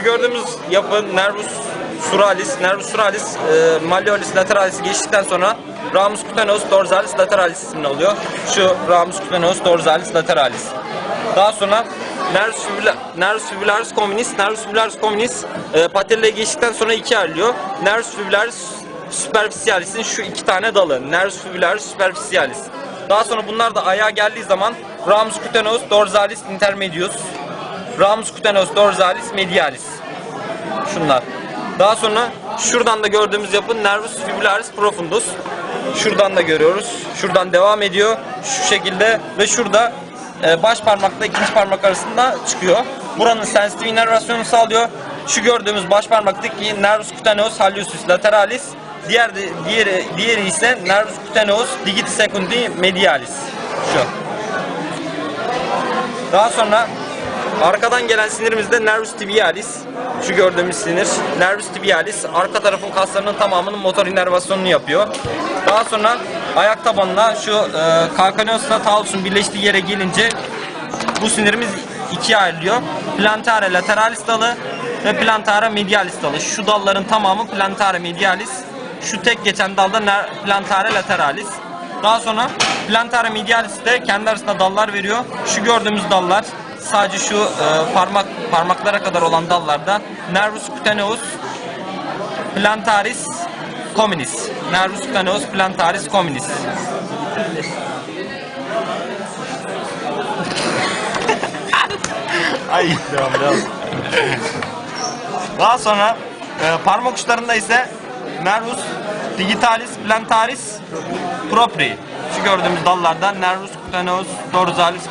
Şu gördüğümüz yapı nervus suralis, nervus suralis, e, malleolis lateralis geçtikten sonra ramus cutaneus dorsalis lateralis ismini alıyor. Şu ramus cutaneus dorsalis lateralis. Daha sonra nervus fibula- nervus fibularis communis, nervus fibularis communis e, patella'ya geçtikten sonra ikiye ayrılıyor. Nervus fibularis superficialis'in şu iki tane dalı. Nervus fibularis superficialis. Daha sonra bunlar da ayağa geldiği zaman ramus cutaneus dorsalis intermedius, ramus cutaneus dorsalis medialis. Şunlar. Daha sonra şuradan da gördüğümüz yapı nervus fibularis profundus. Şuradan da görüyoruz. Şuradan devam ediyor. Şu şekilde ve şurada e, baş parmakla ikinci parmak arasında çıkıyor. Buranın sensitif inervasyonu sağlıyor. Şu gördüğümüz baş parmaktaki nervus cutaneus hallucis lateralis. Diğer diğeri, diğeri ise nervus cutaneus digiti secundi medialis. Şu. Daha sonra arkadan gelen sinirimiz de nervus tibialis. Şu gördüğümüz sinir nervus tibialis arka tarafın kaslarının tamamının motor inervasyonunu yapıyor. Daha sonra ayak tabanına şu e, kalkaneusla talusun birleştiği yere gelince bu sinirimiz ikiye ayrılıyor. Plantare lateralis dalı ve plantare medialis dalı. Şu dalların tamamı plantare medialis. Şu tek geçen dalda plantare lateralis. Daha sonra plantare medialis de kendi arasında dallar veriyor. Şu gördüğümüz dallar sadece şu e, parmak parmaklara kadar olan dallarda nervus cutaneus plantaris communis. Nervus cutaneus plantaris communis. Ay devam devam. Daha sonra e, parmak uçlarında ise nervus digitalis plantaris propri. Şu gördüğümüz dallardan nervus cutaneus dorsalis